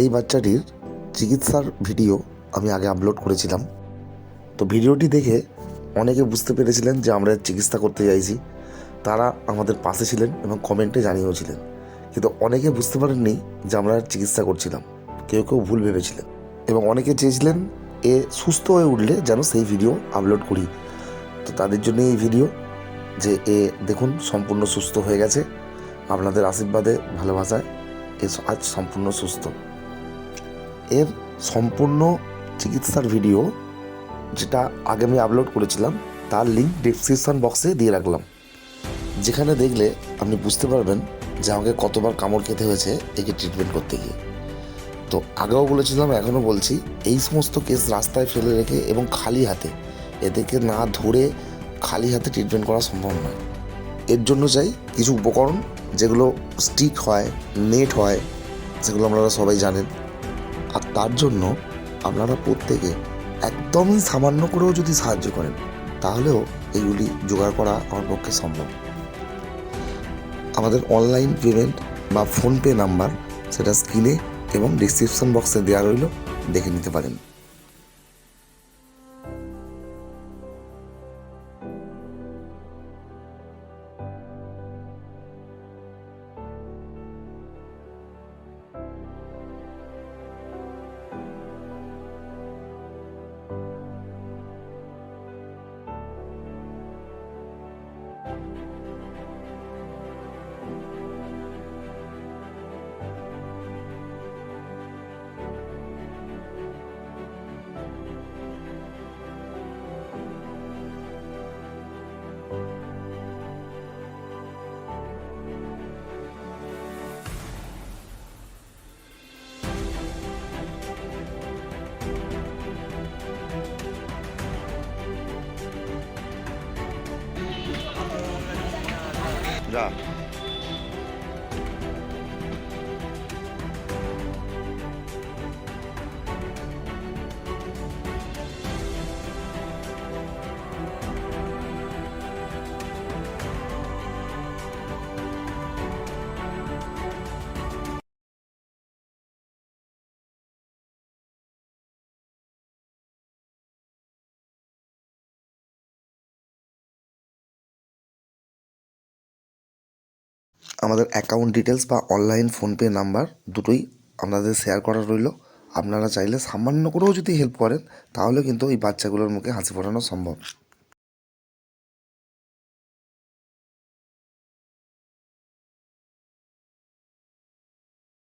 এই বাচ্চাটির চিকিৎসার ভিডিও আমি আগে আপলোড করেছিলাম। তো ভিডিওটি দেখে অনেকে বুঝতে পেরেছিলেন যে আমরা চিকিৎসা করতে চাইছি তারা আমাদের পাশে ছিলেন এবং কমেন্টে জানিয়েওছিলেন। কিন্তু অনেকে বুঝতে পারেননি যে আমরা চিকিৎসা করছিলাম। কেউ কেউ ভুল ভেবেছিলেন এবং অনেকে চেয়েছিলেন এ সুস্থ হয়ে উঠলে যেন সেই ভিডিও আপলোড করি। তো তাদের জন্য এই ভিডিও যে এ দেখুন সম্পূর্ণ সুস্থ হয়ে গেছে। আপনাদের আশীর্বাদে, ভালোবাসায় এ আজ সম্পূর্ণ সুস্থ। এর সম্পূর্ণ চিকিৎসার ভিডিও যেটা আগে আমি আপলোড করেছিলাম, তার লিঙ্ক ডিসক্রিপশন বক্সে দিয়ে রাখলাম। যেখানে দেখলে আপনি বুঝতে পারবেন যে আমাকে কতবার কামড় খেতে হয়েছে একে ট্রিটমেন্ট করতে গিয়ে। তো আগেও বলেছিলাম, এখনও বলছি, এই সমস্ত কেস রাস্তায় ফেলে রেখে এবং খালি হাতে, এদেরকে না ধরে খালি হাতে ট্রিটমেন্ট করা সম্ভব নয়। এর জন্য চাই কিছু উপকরণ যেগুলো স্টিক হয় নেট হয়, যেগুলো আপনারা সবাই জানেন। তার জন্য আপনারা প্রত্যেকে একদমই সামান্য করেও যদি সাহায্য করেন, তাহলেও এইগুলি জোগাড় করা আমার পক্ষে সম্ভব। আমাদের অনলাইন পেমেন্ট বা ফোনপে নাম্বার সেটা স্ক্রিনে এবং ডিসক্রিপশন বক্সে দেওয়া রইল, দেখে নিতে পারেন। যা আমাদের অ্যাকাউন্ট ডিটেলস বা অনলাইন ফোনপে নাম্বার দুটোই আপনাদের শেয়ার করা রইল। আপনারা চাইলে সামান্য করেও যদি হেল্প করেন, তাহলে কিন্তু এই বাচ্চাগুলোর মুখে হাসি ফোটানো সম্ভব।